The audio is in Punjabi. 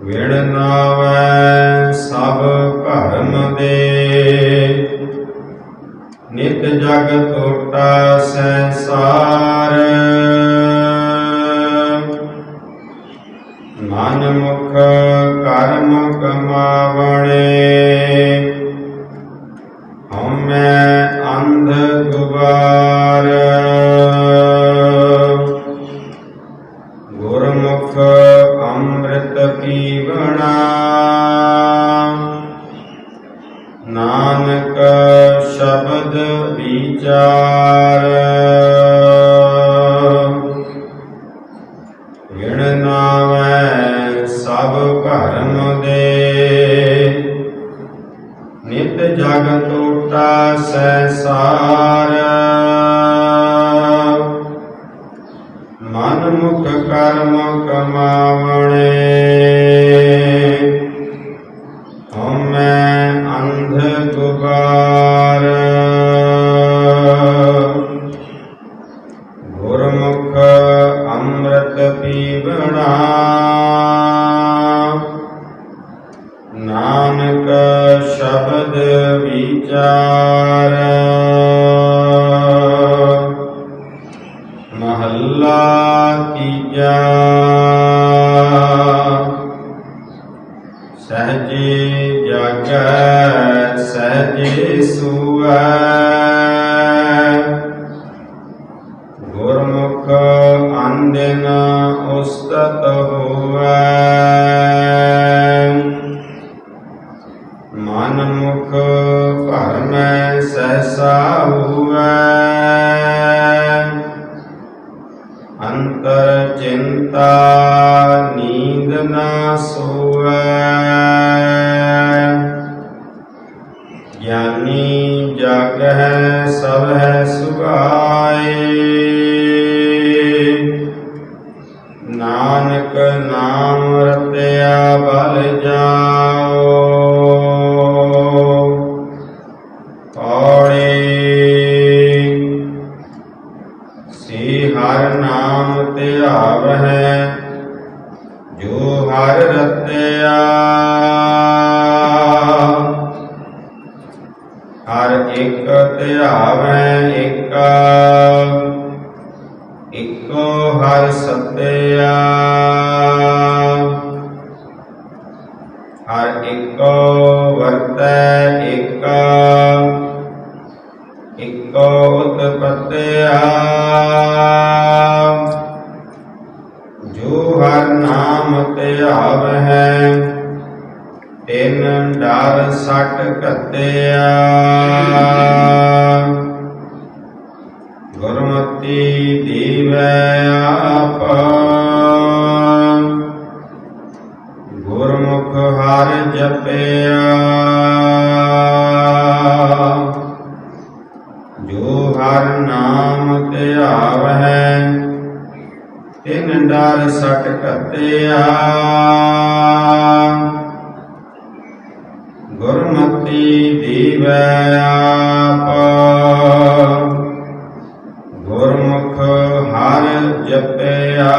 ਵਿਣ ਨਾਵੈ ਸਭ ਭਰਮ ਦੇ। ਨਿਤ ਜਗ ਟੋਟਾ ਸੰਸਾਰ। ਮਨ ਮੁਖ ਕਰਮ ਕਮਾਵਣੇ। ਨਾਨਕ ਸ਼ਬਦ ਵਿਚਾਰ। ਵਿਣ ਨਾਵੈ ਸਭ ਭਰਮ ਦੇ। ਨਿਤ ਜਗ ਟੋਟਾ ਸੰਸਾਰ। ਮਨ ਮੁਖ ਕਰਮ ਕਮਾਵਣੇ। ਨਾਨਕ ਸ਼ਬਦ ਵਿਚਾਰ। ਮਹੱਲਾ ਤੀਜਾ। ਸਹਜੇ ਜਾਗੈ ਸਹਜੇ ਸੂਐ। ਗੁਰਮੁਖ ਅੰਦਨ ਉਸਤਤ ਹੋਵੈ ਮਨ ਮੁਖ ਭਰਮੈ ਸਹਸਾ ਹੋਵੈ। ਅੰਤਰ ਚਿੰਤਾ ਨੀਂਦ ਨਾ ਸੋਵੈ। ਗਿਆਨੀ ਜਗ ਹੈ, ਸਭ ਹੈ ਸੁਭਾਏ। ਨਾਨਕ ਨਾਮ ਰਤਿਆ ਬਲ ਜਾਓ। ਸੇ ਹਰ ਨਾਮ ਧਿਆਵਹਿ ਜੋ ਹਰ ਰਤਿਆ ਹਰ ਇੱਕ ਧਿਆਵੈ ਇੱਕ ਇੱਕੋ ਹਰ ਸਤਿਆ ਹਰ ਇੱਕੋ ਵਰਤੈ ਇੱਕ ਇੱਕੋ ਉਤਪਤਿਆ ਜੋ ਹਰ ਨਾਮ ਧਿਆਵਹਿ ਤਿਨ ਡਰ ਸਟ ਕਤਿਆ ਗੁਰਮਤੀ ਦੀਵੈ ਆਪ। ਗੁਰਮੁਖ ਹਰ ਜਪਿਆ। ਜੋ ਹਰ ਨਾਮ ਧਿਆਵਹਿ ਡਰ ਸਟ ਕੱਤਿਆ ਗੁਰਮਤੀ ਦੀਵੈ ਆਪ। ਗੁਰਮੁਖ ਹਰ ਜਪਿਆ